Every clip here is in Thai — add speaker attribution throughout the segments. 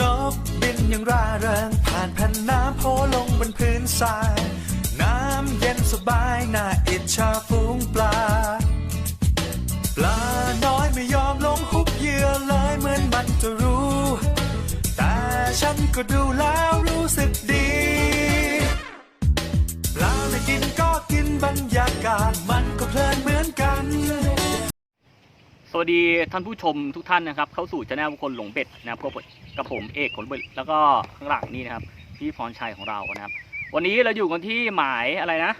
Speaker 1: นกบินอย่างร่าเริงผ่านแผ่นน้ำโผลงบนพื้นทราย น้ำเย็นสบายน่าอิจฉาฝูงปลา ปลาน้อยไม่ยอมลงหุบเหยื่อเลยเหมือนมันจะรู้ แต่ฉันก็ดูแล้วรู้สึกดีปลาไม่กินก็กินบรรยากาศมันก็เพลินเหมือน
Speaker 2: สวัสดีท่านผู้ชมทุกท่านนะครับ เข้าสู่ช anel คนหลงเป็ดนะครับกับผมกับผมเอกขนเป็ดแล้วก็ข้างหลังนี่นะครับพี่พรชัยของเรานะครับ วันนี้เราอยู่กันที่หมายอะไรนะ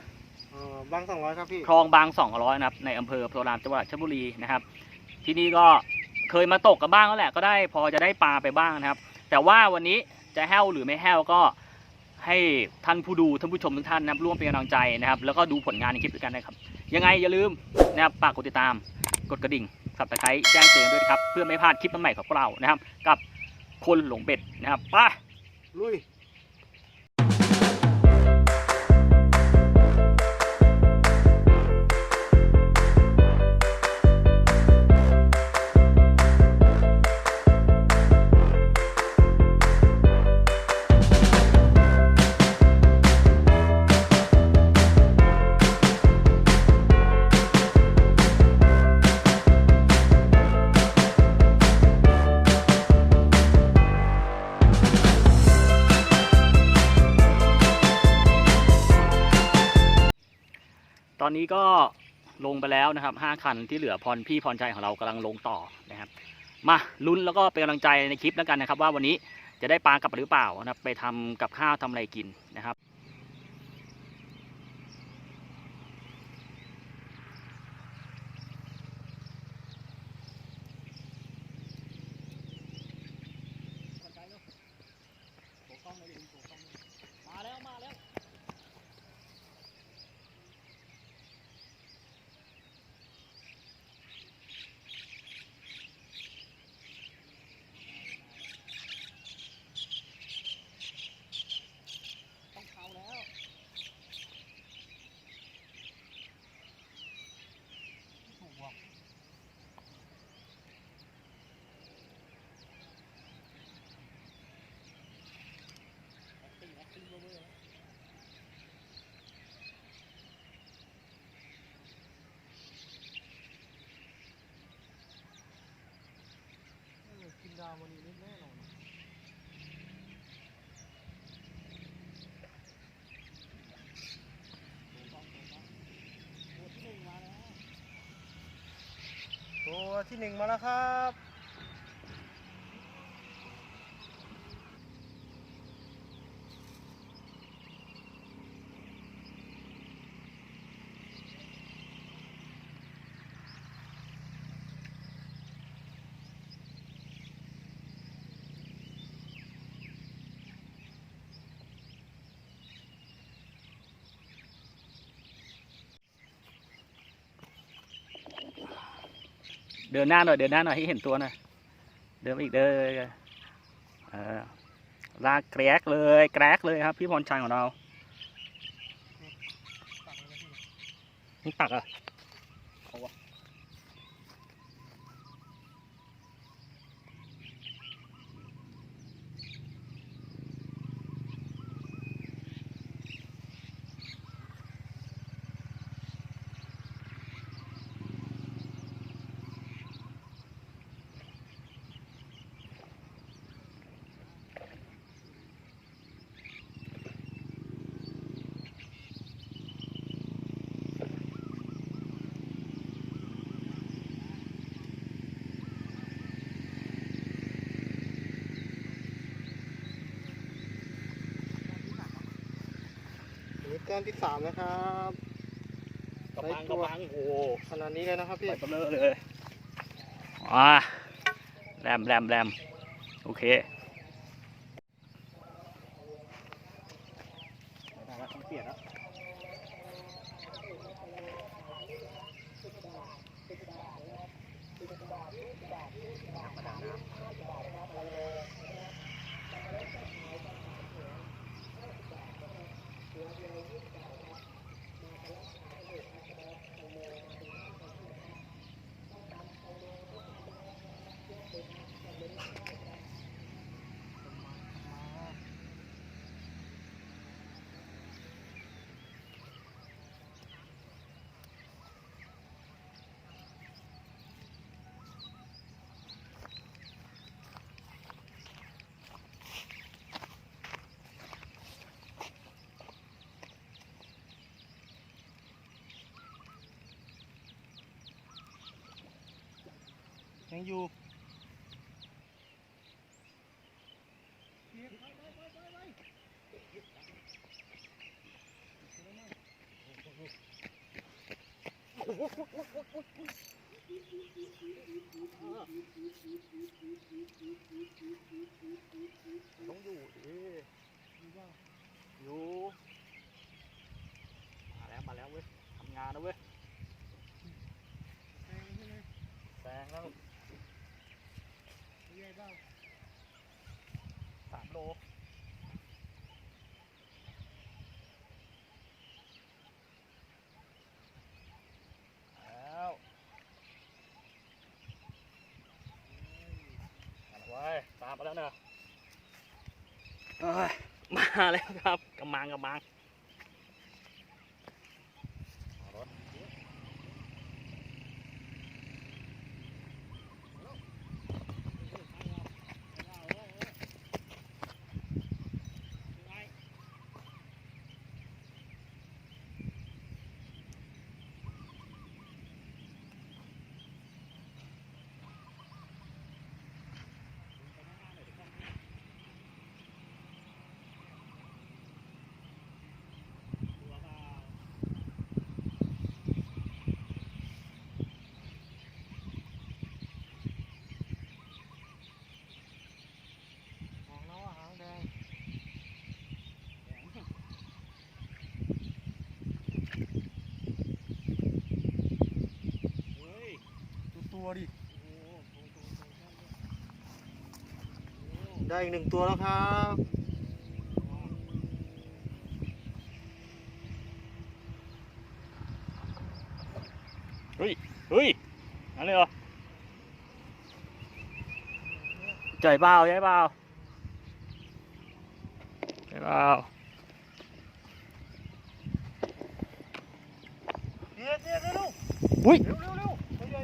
Speaker 3: เอ่อบางสองร้อยครับพี่
Speaker 2: คลองบางสองร้อยนะครับในอำเภอโพธารามจังหวัดราชบุรีนะครับ ที่นี่ก็เคยมาตกกันบ้างแล้วแหละก็ได้พอจะได้ปลาไปบ้างนะครับ แต่ว่าวันนี้จะแห้วหรือไม่แห้วก็ให้ท่านผู้ดูท่านผู้ชมทุกท่านนะครับร่วมเป็นกำลังใจนะครับ แล้วก็ดูผลงานในคลิปด้วยกันนะครับ ยังไงอย่าลืมนะครับฝากกดติดตามกดกระดิ่ง สับตะไคร้แจ้งเตือนด้วยครับ เพื่อไม่พลาดคลิปใหม่ของพวกเรานะครับ กับคนหลงเป็ดนะครับไป
Speaker 3: ลุย
Speaker 2: อนนี้ก็ลงไปแล้วนะครับห้าคันที่เหลือพรพี่พรชัยของเรากำลังลงต่อนะครับ มาลุ้นแล้วก็เป็นกำลังใจในคลิปแล้วกันนะครับ ว่าวันนี้จะได้ปลากลับหรือเปล่านะครับไปทำกับข้าวทำอะไรกินนะครับมาแล้วมาแล้ว ต้องเข้าแล้ว ถูกว่ะแอคติ้งแอคติ้งเวอร์ๆแล้ว
Speaker 3: กินดาววันนี้แน่นอน ตัวที่หนึ่งมาแล้วครับ
Speaker 2: เดินหน้าหน่อยเดินหน้าหน่อยให้เห็นตัวหน่อยเดินไปอีกเดินเออลากแกรกเลยแกรกเลยครับ พี่พรชัยของเรานี่ตักอะ อั
Speaker 3: นนี้แต้มที่สามนะครับ
Speaker 2: กระปังกระปังโอ้โห
Speaker 3: ขนาดนี้เลยนะครับพี่
Speaker 2: ไปเบลอเลยอ่าแรมแรมแรมโอเค
Speaker 3: ยังอยู่ต้องอยู่ดิอยู่
Speaker 2: มาแล้วมาแล้วเว้ยทำงานแล้วเว้ย
Speaker 3: แซงใช่ไหม
Speaker 2: แซงแล้ว
Speaker 3: ใหญ่ เปล่า
Speaker 2: สามโลแล้วมาแล้วเว้ยตามมาแล้วเนอะเอ้ยมาแล้วครับกำมังกำมัง
Speaker 3: หางแล้วอะหางแดง
Speaker 2: เฮ้ย
Speaker 3: ดูตัวดิ ได้อีกหนึ่งตัวแล้วครับ
Speaker 2: เฮ้ยนั่นเลยเหรอใจเปล่าใจเปล่าใจเปล่า
Speaker 3: เดี๋ยวเดี๋ยวเร็ว
Speaker 2: อุ้ย
Speaker 3: เร็วเร็วเร็วตัวใหญ่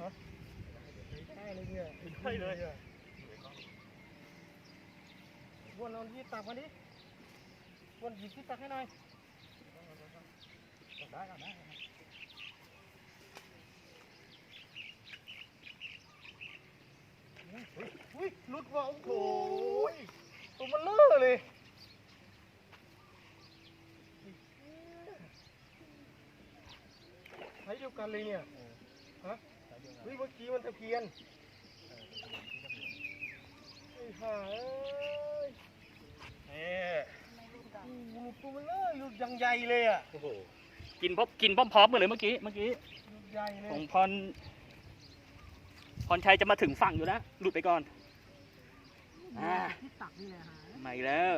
Speaker 3: ฮะได้เลยเนี่ยได้เลยอะวนเอาที่ตัก มาดิวนหยิบที่ตักให้หน่อยได้ได้ได้อุ้ยลุดว่ะโอ้โหตัวมันเลื่อเลยใช้เดียวกันเลยเนี่ยฮะเฮ้ยเมื่อกี้มันตะเพียนไอ้ห่าย
Speaker 2: นี่
Speaker 3: โอ้โหหลุดตัวมันเล่อหลุดอยังใหญ่เลยอะ
Speaker 2: โอ้โหกินพบกินพร้อมๆกันเลยเมื่อกี้เมื่อกี้
Speaker 3: หลุดใหญ่เลย
Speaker 2: ของพรพรชัยจะมาถึงฝั่งอยู่แล้วหลุดไปก่อนอ่า
Speaker 3: ที่ตักนี่แหละฮะ
Speaker 2: ใหม่แล้ว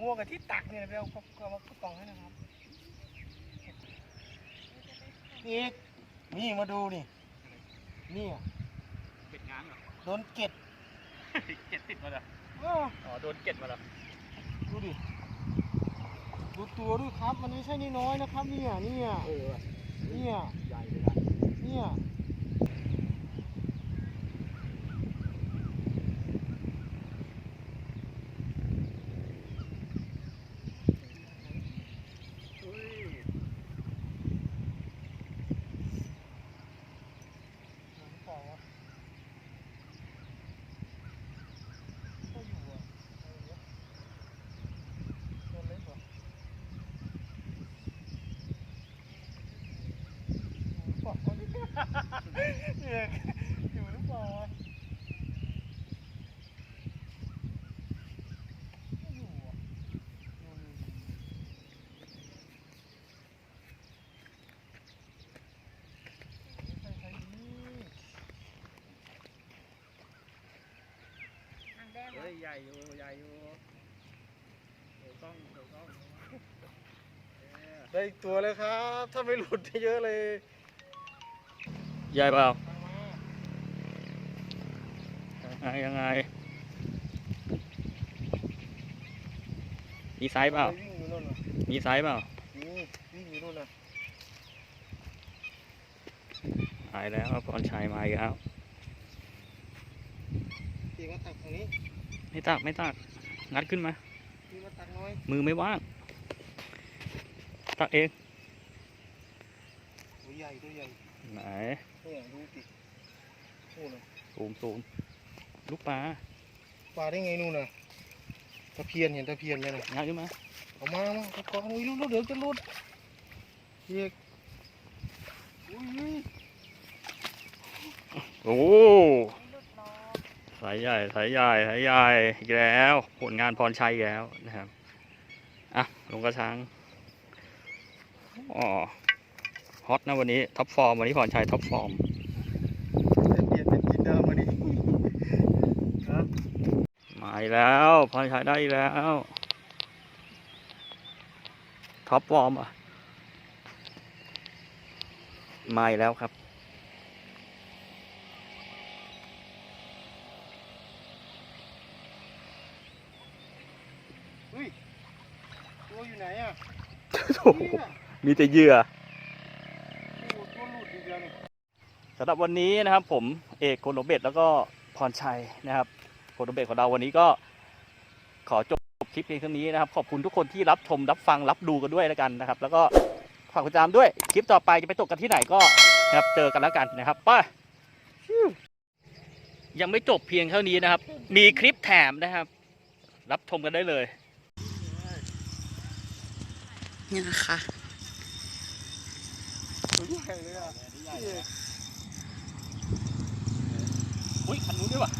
Speaker 3: มัวกับที่ตักเนี่ยไปเอาเอามากล่องให้นะครับนี่อีกนี่มาดูนี่นี่อะ
Speaker 2: เก็ดง้างเหรอ
Speaker 3: โดนเก็ด
Speaker 2: เก็ดติดมาเหรอ
Speaker 3: อ้อ
Speaker 2: อ๋อโดนเก็ดมาเหรอ
Speaker 3: ดูดิ ดูตัวด้วยครับ มันไม่ใช่น้อยๆนะครับ เนี่ย เนี่ย
Speaker 2: เออ
Speaker 3: เนี่ย
Speaker 2: ใหญ่เลยนะ
Speaker 3: เนี่ย
Speaker 2: อุ้ย
Speaker 3: หนังเปล่าวะก็อยู่อะเอาอย่างเงี้ยตัวเล็กกว่าอยู่หรือเปล่าวะ เนี่ยอยู่หรือเปล่าวะไม่อยู่อะอยู่อยู่อยู่ใส่ใส่ดี
Speaker 2: เฮ้ยใหญ่อยู่ใหญ่อยู่เดี๋ยวกล้องเดี๋ยวกล้องเออ
Speaker 3: ได้อีกตัวเลยครับ ถ้าไม่หลุดเยอะเลย
Speaker 2: ใหญ่เปล่า
Speaker 3: มา
Speaker 2: ยังไงยังไง มีไซส์เปล่า
Speaker 3: วิ่งอยู่นู่นน่ะ
Speaker 2: มีไซส์เปล่า
Speaker 3: นี่วิ่งอยู่นู่นน่ะ
Speaker 2: หายแล้วพรชัยมาอีกแล้ว
Speaker 3: ตีก็ตักตรงนี้
Speaker 2: ไม่ตักไม่ตัก งัดขึ้นมา
Speaker 3: มีมาตักน้อย
Speaker 2: มือไม่ว่าง ตักเอง
Speaker 3: ตัวใหญ่ตัวใหญ่
Speaker 2: ไหน
Speaker 3: เนี่ยดูสิโอ้โห
Speaker 2: ซูมซูม ลูกปลา
Speaker 3: ปลาได้ไงนู่นน่ะตะเพียนเห็นตะเพียนไหมน่ะ
Speaker 2: งัดขึ้นมา
Speaker 3: เอามามาตะกอนอุ้ยรู้เดี๋ยวจะหลุดเรียกอุ้ย
Speaker 2: โอ้สายใหญ่สายใหญ่สายใหญ่อีกแล้ว ผลงานพรชัยอีกแล้วนะครับอะลงกระชังอ๋อฮอตนะวันนี้ท็อปฟอร์มวันนี้พรชัยท็อปฟอร์ม
Speaker 3: ตะเพียนเป็นกินเดิมมาดิฮะ
Speaker 2: มาอีกแล้วพรชัยได้อีกแล้วท็อปฟอร์มอะมาอีกแล้วครับ
Speaker 3: ตัวอยู่ไหนอะ
Speaker 2: โอ้โห
Speaker 3: เนี่ย
Speaker 2: มีแต่เหยื่อ
Speaker 3: โอ้โหตัวหลุดอีกแล้วเนี่ย
Speaker 2: สำหรับวันนี้นะครับผมเอกโคนโนเบตแล้วก็พรชัยนะครับ โคนโนเบตของเราวันนี้ก็ขอจบคลิปเพียงเท่านี้นะครับ ขอบคุณทุกคนที่รับชมรับฟังรับดูกันด้วยแล้วกันนะครับ แล้วก็ฝากกดติดตามด้วยคลิปต่อไปจะไปตกกันที่ไหนก็นะครับเจอกันแล้วกันนะครับไปฟิวยังไม่จบเพียงเท่านี้นะครับ มีคลิปแถมนะครับ รับชมกันได้เลย
Speaker 4: นี่นะคะ
Speaker 3: ตัวใหญ่เลยอะ
Speaker 2: อุ้ยคันนู้นด้วยวะ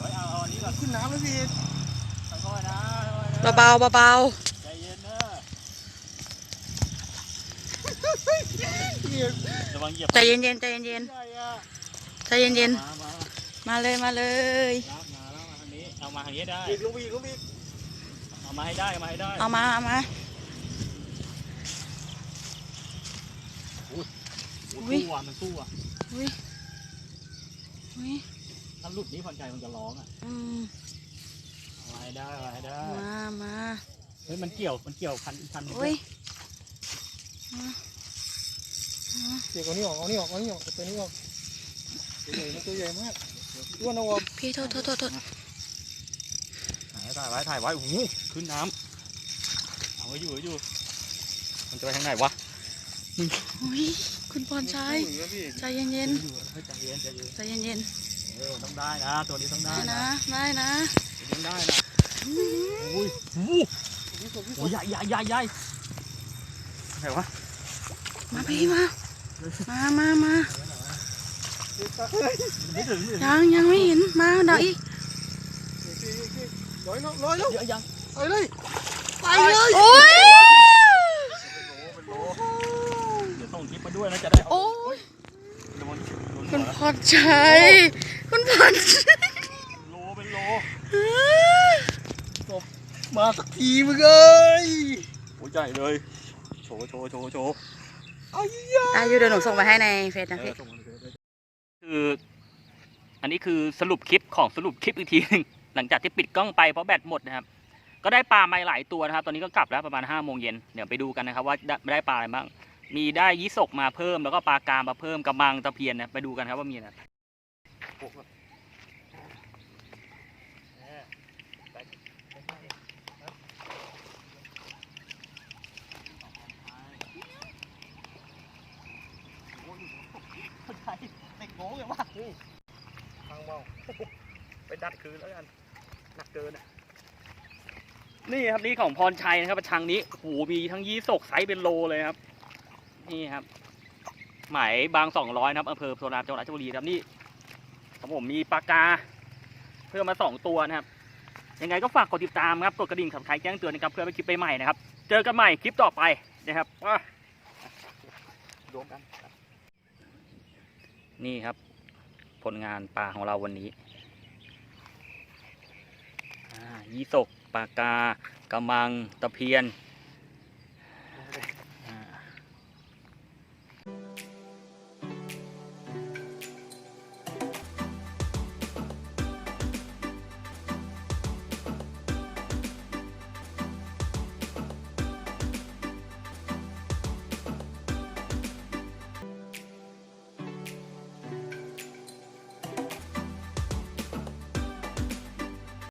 Speaker 2: เดี๋ยวเอาเอาอันนี้ก่อน
Speaker 3: ขึ้นน้ำแล้วพี่
Speaker 2: ค่อยๆนะค่อยๆนะ
Speaker 4: เบาๆเบา
Speaker 2: ใจเย็นนะ
Speaker 3: เรียก
Speaker 2: ระวังเหยียบ
Speaker 4: ๆใจเย็นๆใจเย็น
Speaker 3: ใหญ่อะ
Speaker 4: ๆใจเย็น
Speaker 2: มามา
Speaker 4: ๆมาเลยมาเลย
Speaker 2: รับมาแล้วมาทางนี้ เอามาทางนี้ได้
Speaker 3: อีกลงไปอีกลงไปอีก
Speaker 2: เอามาให้ได้ เอามาให้ได้
Speaker 4: เอามาเอามา
Speaker 2: โอ้
Speaker 4: อุ๊ย
Speaker 2: สู้อะมันสู้อะ
Speaker 4: อุ้ยอุ้ย
Speaker 2: ถ้าหลุดนี้ผ่อนใจมันจะร้องอะ
Speaker 4: อืม
Speaker 2: เอามาให้ได้เอามาให้ได้
Speaker 4: มามา
Speaker 2: เฮ้ยมันเกี่ยวมันเกี่ยวพันพัน
Speaker 4: อุ้ย
Speaker 3: เดี๋ยวเอานี่ออกเอานี่ออกเอานี่ออกเอาตัวนี้ออกตัวใหญ่มันตัวใหญ่มากอ้วนเอาออก
Speaker 4: พี่โทษโทษโทษโทษ
Speaker 2: ถ่ายไว้ถ่ายไว้โอ้โหขึ้นน้ำเอาไว้อยู่ไว้อยู่ มันจะไปทางไหนวะ
Speaker 4: อุ้ยคุณพรชัย
Speaker 3: ตัวใหญ่พี่
Speaker 4: ใจเย็น
Speaker 2: อยู่เฮ้ยใจเย็นใจเย็น
Speaker 4: ๆใจ เย็น
Speaker 2: เออต้องได้นะ ตัวนี้ต้อง
Speaker 4: ๆ
Speaker 2: ได้
Speaker 4: ได้
Speaker 2: นะ
Speaker 4: นะได้นะ
Speaker 2: ตัวนี้ต้องได้นะโอ้ยโอ้โห
Speaker 3: พี่สดพี่ส
Speaker 2: โอ้
Speaker 3: ด
Speaker 2: ยใหญ่ใหญ่ใหญ่ใหญ่ไหนวะ
Speaker 4: มาพี่มา มามามา
Speaker 2: ไม่ถึงไม่ถึง
Speaker 4: ยังยังไม่เห็นมาเดี๋ยวอีก
Speaker 3: ร้อยเนาะร้อยแล้ว
Speaker 2: เยอะยัง
Speaker 3: ไปเลยไปเลย
Speaker 4: โอ้ย
Speaker 2: เดี๋ยวส่งคลิปมาด้วยนะจะได้เอา
Speaker 4: โอ้ย
Speaker 2: โดนโดน
Speaker 4: คุณ
Speaker 2: หัว
Speaker 4: พรชัยคุณ พรชัย
Speaker 2: โลเป็นโล
Speaker 3: มาสักทีมึงเอ้ย
Speaker 2: โอ้ยใหญ่เลย โชว์โชว์โชว์โชว์
Speaker 3: เอายา
Speaker 4: อายุเดี๋ยวหนูส่งไปให้ในเฟซนะ
Speaker 2: เอ
Speaker 4: พี่
Speaker 2: อส่งมาเลยคืออันนี้คือสรุปคลิปของสรุปคลิปอีกทีหนึงหลังจากที่ปิดกล้องไปเพราะแบตหมดนะครับ ก็ได้ปลามาหลายตัวนะครับ ตอนนี้ก็กลับแล้วประมาณ5้าโมงเย็นเดี๋ยวไปดูกันนะครับว่าได้ได้ปลาอะไรบ้าง มีได้ยี่สกมาเพิ่มแล้วก็ปลากรามมาเพิ่มกระมังตะเพียนนะไปดูกันครับว่ามีอะไร เลยวะ
Speaker 3: ทางเบา
Speaker 2: ไปดัดคืนแล้วกันหนักเกินอะนี่ครับนี่ของพรชัยนะครับชังนี้โอ้โหมีทั้งยี่สกไซส์เป็นโลเลยครับ นี่ครับหมายบางสองร้อยนะครับอำเภอโพธารามจังหวัดราชบุรีครับนี่ของผมมีปลากา เพิ่มมาสองตัวนะครับ ยังไงก็ฝากกดติดตามครับกดกระดิ่งสับสไครต์แจ้งเตือนนะครับเพื่อไปคลิปใหม่ๆนะครับ เจอกันใหม่คลิปต่อไปนะครับว้ารวมกัน นี่ครับ ผลงานปลาของเราวันนี้ยี่สกปลากากระมังตะเพียน